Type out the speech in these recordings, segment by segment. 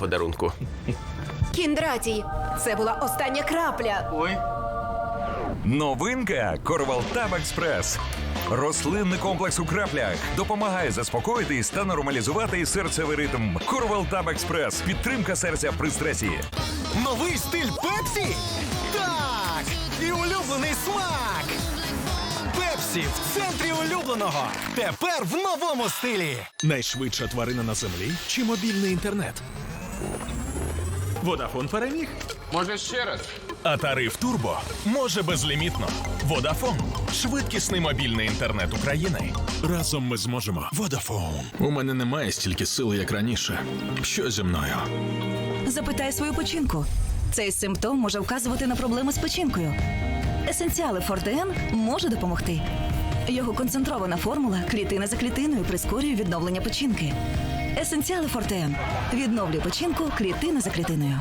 подарунку. Кіндратій, це була остання крапля. Ой. Новинка Корвалтаб Експрес. Рослинний комплекс у краплях допомагає заспокоїтись та нормалізувати серцевий ритм. Корвалтаб Експрес. Підтримка серця при стресі. Новий стиль Пепсі? Так! І улюблений смак! Пепсі в центрі улюбленого. Тепер в новому стилі. Найшвидша тварина на землі чи мобільний інтернет? Водафон переміг. Може ще раз? А тариф Турбо може безлімітно. Водафон швидкісний мобільний інтернет України. Разом ми зможемо. Водафон. У мене немає стільки сили, як раніше. Що зі мною? Запитай свою печінку. Цей симптом може вказувати на проблеми з печінкою. Есенціали Фортен може допомогти. Його концентрована формула клітина за клітиною прискорює відновлення печінки. Есенціали Фортен відновлює печінку клітина за клітиною.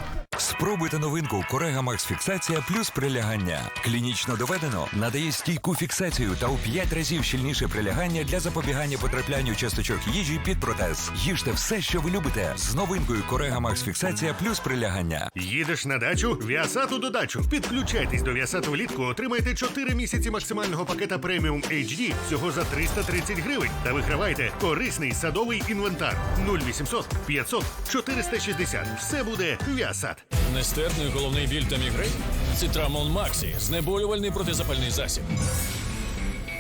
Спробуйте новинку Корега Макс Фіксація плюс прилягання. Клінічно доведено надає стійку фіксацію та у 5 разів щільніше прилягання для запобігання потраплянню часточок їжі під протез. Їжте все, що ви любите, з новинкою Корега Макс Фіксація плюс прилягання. Їдеш на дачу? Віасату додачу. Підключайтесь до Віасату влітку, отримайте 4 місяці максимального пакета преміум HD всього за 330 гривень. Та вигравайте корисний садовий інвентар 0800 500 460. Все буде Віасат. Нестерпний головний біль та мігрень? Цитрамон Максі. Знеболювальний протизапальний засіб.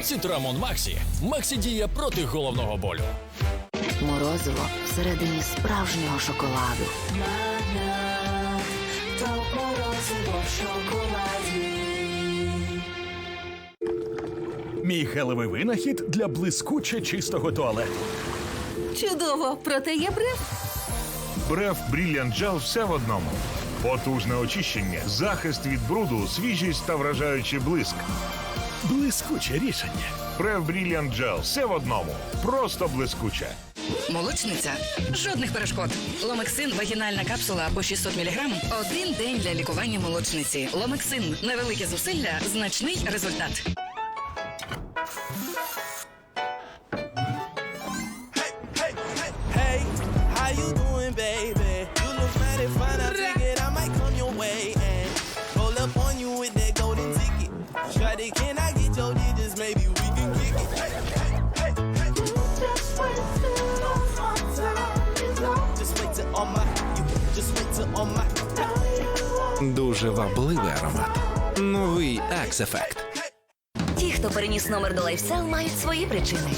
Цитрамон Максі. Максі діє проти головного болю. Морозиво всередині справжнього шоколаду. Мій гелевий винахід для блискуче чистого туалету. Чудово, проте є бриф. Бреф Brilliant Gel все в одному. Потужне очищення, захист від бруду, свіжість та вражаючий блиск. Блискуче рішення. Бреф Brilliant Gel все в одному. Просто блискуче. Молочниця. Жодних перешкод. Ломексин вагінальна капсула або 600 мг – один день для лікування молочниці. Ломексин невелике зусилля, значний результат. Hey, how you doing, baby? You look mighty fine, Дуже вабливий аромат. Новий Axe Effect. Ті, хто переніс номер до лайфсел, мають свої причини.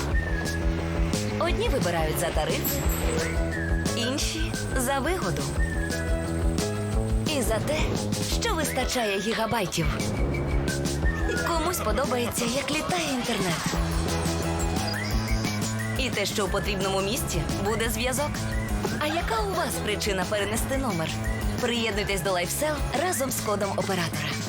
Одні вибирають за тариф, інші за вигоду. І за те, що вистачає гігабайтів. Комусь подобається, як літає інтернет. І те, що у потрібному місці буде зв'язок. А яка у вас причина перенести номер? Приєднуйтесь до лайфсел разом з кодом оператора.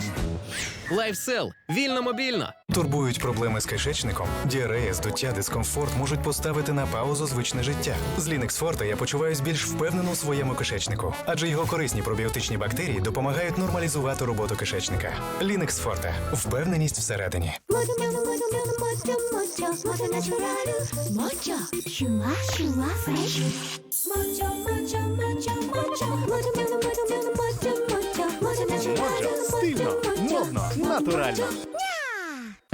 Лайфсел. Вільно мобільно. Турбують проблеми з кишечником, діарея, здуття, дискомфорт можуть поставити на паузу звичне життя. З Linux Forte я почуваюсь більш впевнено у своєму кишечнику, адже його корисні пробіотичні бактерії допомагають нормалізувати роботу кишечника. Linux Forte. впевненість всередині. Стильно, модно, натурально.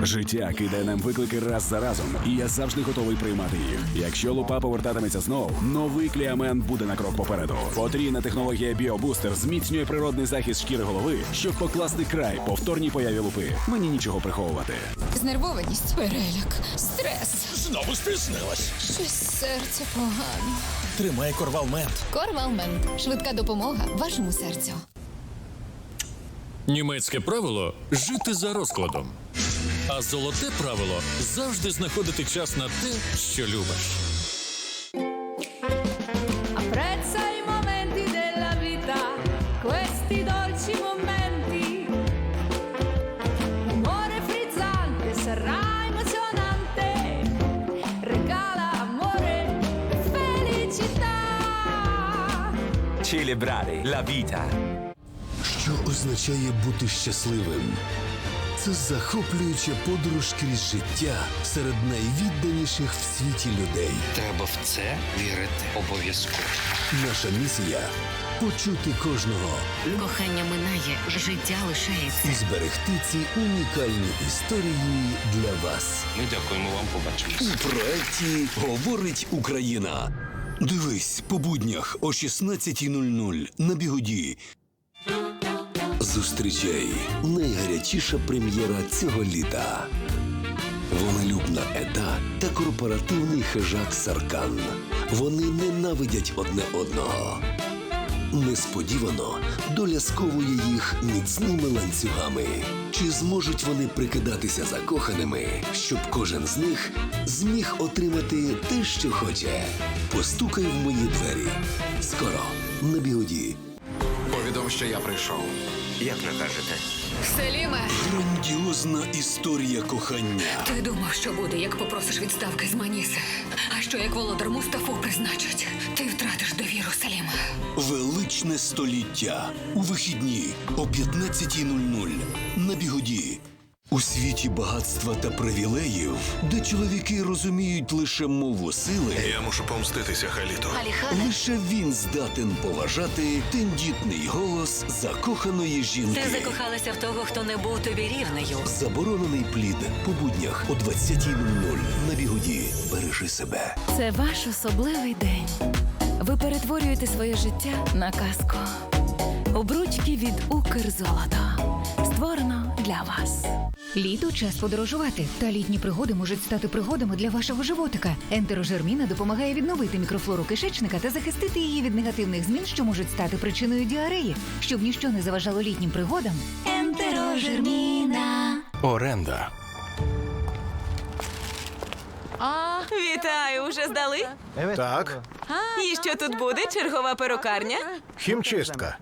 Життя кидає нам виклики раз за разом, і я завжди готовий приймати їх. Якщо лупа повертатиметься знов, новий кліамен буде на крок попереду. Потрійна технологія Біобустер зміцнює природний захист шкіри голови, щоб покласти край повторній появі лупи. Мені нічого приховувати. Знервованість, переляк, стрес. Знову стиснилась. Щось серце погано. Тримай корвалмент. Корвалмент. Швидка допомога вашому серцю. Німецьке правило жити за розкладом. А золоте правило завжди знаходити час на те, що любиш. E. Celebrare la vita. Що означає бути щасливим? Це захоплююча подорож крізь життя серед найвідданіших в світі людей. Треба в це вірити обов'язково. Наша місія почути кожного Кохання минає, життя лишається. і зберегти ці унікальні історії для вас. Ми дякуємо вам, побачимось. У проєкті Говорить Україна. Дивись по буднях о 16.00 на бігоді. Зустрічай найгарячіша прем'єра цього літа. Волелюбна Еда та корпоративний хижак Саркан. Вони ненавидять одне одного. Несподівано доля сковує їх міцними ланцюгами. Чи зможуть вони прикидатися закоханими, щоб кожен з них зміг отримати те, що хоче? Постукай в мої двері. Скоро на бігоді. Повідом, що я прийшов. Як накажете? Селіме, Грандіозна історія кохання. ти думав, що буде, як попросиш відставки з Маніси. А що як володар Мустафу призначать? Ти втратиш довіру, Селіме. Величне століття у вихідні о 15.00 на бігоді. У світі багатства та привілеїв, де чоловіки розуміють лише мову сили, Я мушу помститися, Халіту. лише він здатен поважати тендітний голос закоханої жінки. Ти закохалася в того, хто не був тобі рівнею. Заборонений плід по буднях о 20.00 на бігоді. Бережи себе. Це ваш особливий день. Ви перетворюєте своє життя на казку. Обручки від Укрзолота. Створено для вас. Літо час подорожувати, та літні пригоди можуть стати пригодами для вашого животика. Ентерожерміна допомагає відновити мікрофлору кишечника та захистити її від негативних змін, що можуть стати причиною діареї, щоб ніщо не заважало літнім пригодам. Ентерожерміна. Оренда. Вітаю, уже здали? Так, І що тут буде? Чергова перукарня? хімчистка.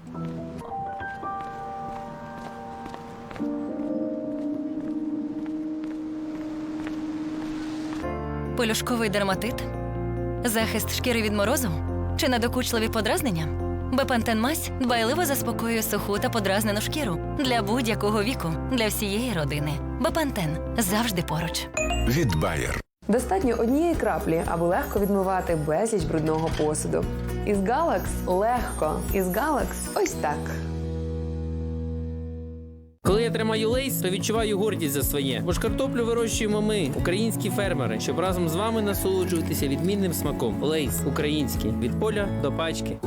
Полюшковий дерматит? Захист шкіри від морозу? Чи надокучливі подразнення? Бепантен мазь дбайливо заспокоює суху та подразнену шкіру для будь-якого віку, для всієї родини. Бепантен завжди поруч. Від Байер. Достатньо однієї краплі, аби легко відмивати безліч брудного посуду. Із Galax легко. Із Galax ось так. Коли я тримаю лейс, то відчуваю гордість за своє. Бо ж картоплю вирощуємо ми, українські фермери, щоб разом з вами насолоджуватися відмінним смаком. Лейс український від поля до пачки.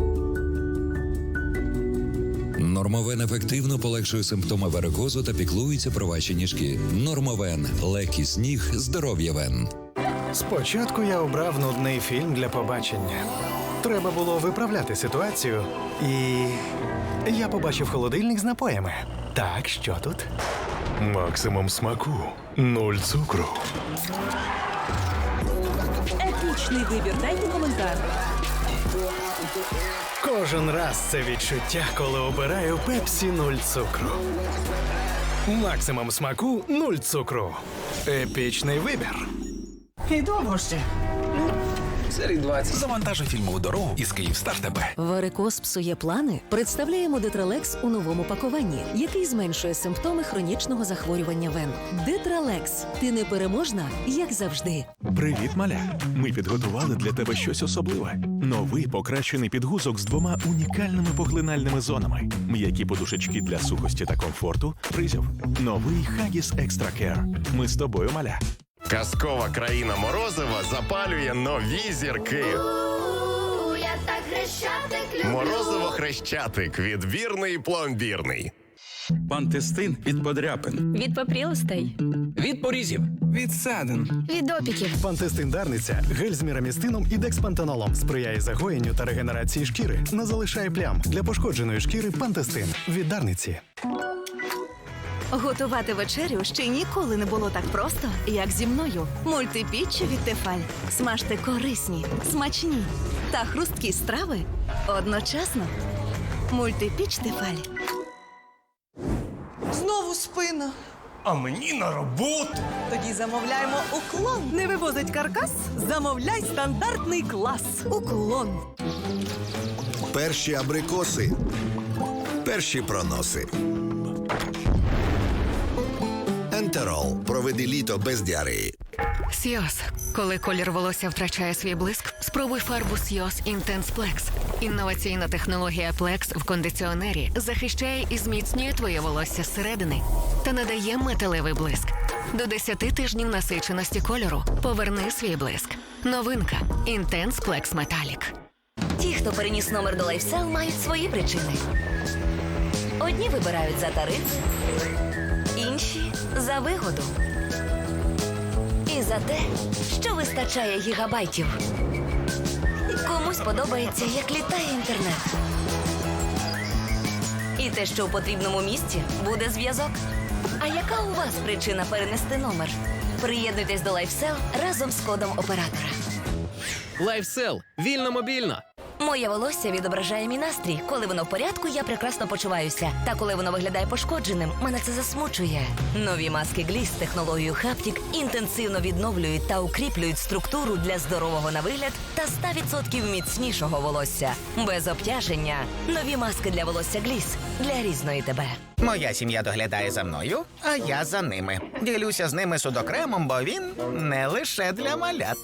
Нормовен ефективно полегшує симптоми варикозу та піклується про ваші ніжки. Нормовен легкість ніг, здоров'я вен. Спочатку я обрав нудний фільм для побачення. Треба було виправляти ситуацію, і я побачив холодильник з напоями. Так, що тут? Максимум смаку. Нуль цукру. Епічний вибір. Дайте коментар. Кожен раз це відчуття, коли обираю пепсі нуль цукру. Максимум смаку нуль цукру. Епічний вибір. І довго ще. Серій 20. Завантажуй фільмову дорогу із Київстар тебе. Варикоз псує плани. Представляємо Детралекс у новому пакуванні, який зменшує симптоми хронічного захворювання вен. Детралекс. Ти непереможна, як завжди. Привіт, маля. Ми підготували для тебе щось особливе. Новий покращений підгузок з двома унікальними поглинальними зонами. М'які подушечки для сухості та комфорту. Призів. Новий Хагіс Екстра Кер. Ми з тобою, маля. Казкова країна Морозива запалює нові зірки. Я так хрещатик Морозиво хрещатик. Відбірний пломбірний. Пантестин від подряпин. Від попрілостей. Від порізів. Від садин. Від опіків. Пантестин Дарниця гель з мірамістином і декспантенолом сприяє загоєнню та регенерації шкіри. Не залишає плям для пошкодженої шкіри. Пантестин від Дарниці. Готувати вечерю ще ніколи не було так просто, як зі мною. Мультипіччя від Тефаль. Смажте корисні, смачні та хрусткі страви одночасно. Мультипіч Тефаль. Знову спина. А мені на роботу. Тоді замовляємо уклон. Не вивозить каркас? Замовляй стандартний клас. Уклон. Перші абрикоси. Перші проноси. Ентерол. Проведи літо без діареї. Сйоз. Коли колір волосся втрачає свій блиск, спробуй фарбу Сйоз Intense Flex. Інноваційна технологія Plex в кондиціонері захищає і зміцнює твоє волосся зсередини та надає металевий блиск. До 10 тижнів насиченості кольору. Поверни свій блиск. Новинка Intense Plex Metallic. Ті, хто переніс номер до LifeSell, мають свої причини. Одні вибирають за тариф, вигоду. І за те, що вистачає гігабайтів. Комусь подобається, як літає інтернет. І те, що у потрібному місці буде зв'язок. А яка у вас причина перенести номер? Приєднуйтесь до LifeSell разом з кодом оператора. Лайфсел. Вільно мобільно. Моє волосся відображає мій настрій. Коли воно в порядку, я прекрасно почуваюся. Та коли воно виглядає пошкодженим, мене це засмучує. Нові маски Гліс з технологією Хаптік інтенсивно відновлюють та укріплюють структуру для здорового на вигляд та 100% міцнішого волосся. Без обтяження. Нові маски для волосся Гліс для різної тебе. Моя сім'я доглядає за мною, а я за ними. Ділюся з ними судокремом, бо він не лише для малят.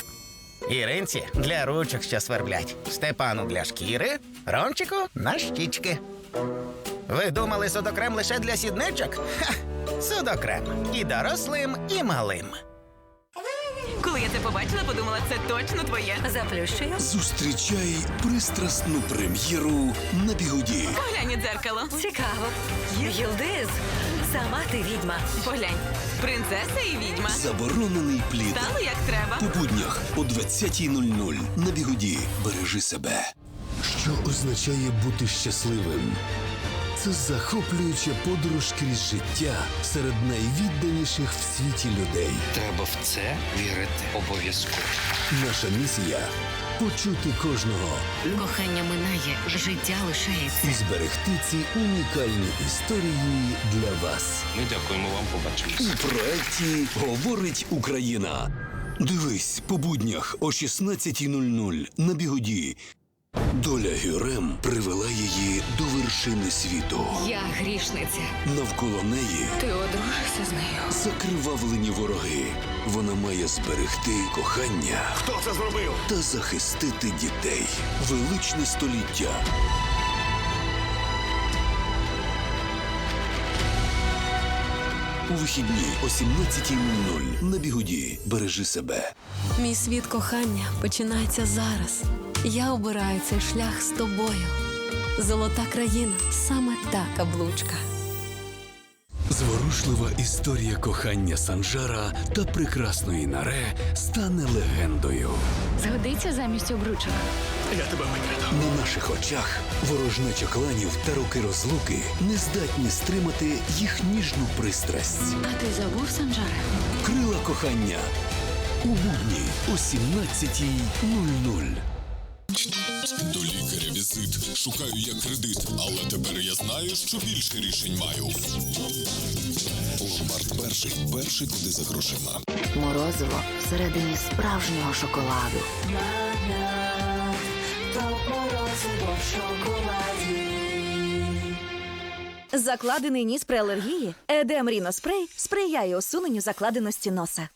Іринці для ручок, що сверблять, Степану для шкіри, Ромчику на щічки. Ви думали судокрем лише для сідничок? Ха! Судокрем і дорослим, і малим. Коли я це побачила, подумала, це точно твоє. Заплющую. Зустрічай пристрасну прем'єру на бігуді. Поглянь у дзеркало. Цікаво. Юлдиз, сама ти відьма. Поглянь. Принцеса і відьма. Заборонений плід. Стало як треба. По буднях о 20.00 на бігуді. Бережи себе. Що означає бути щасливим? Це захоплююча подорож крізь життя серед найвідданіших в світі людей. Треба в це вірити обов'язково. Наша місія почути кожного Кохання минає, життя лишається. і зберегти ці унікальні історії для вас. Ми дякуємо вам, побачимось. У проекті Говорить Україна. Дивись по буднях о 16.00 на бігоді. Доля Гюрем привела її до вершини світу. Я грішниця. Навколо неї Ти одружишся з нею. закривавлені вороги. Вона має зберегти кохання. Хто це зробив? Та захистити дітей. Величне століття. У вихідні о 17.00 на бігоді. Бережи себе. Мій світ кохання починається зараз. Я обираю цей шлях з тобою. Золота країна саме та каблучка. Зворушлива історія кохання Санжара та прекрасної Наре стане легендою. Згодиться замість обручок. Я тебе викраду. На наших очах ворожнеча кланів та роки розлуки не здатні стримати їх ніжну пристрасть. А ти забув Санджаре? Крила кохання у будні о 17.00. До лікаря візит. Шукаю я кредит, але тепер я знаю, що більше рішень маю. Ломбард перший. Перший куди за грошима. Морозиво всередині справжнього шоколаду. Закладений ніс при алергії. Едем Ріно спрей сприяє усуненню закладеності носа.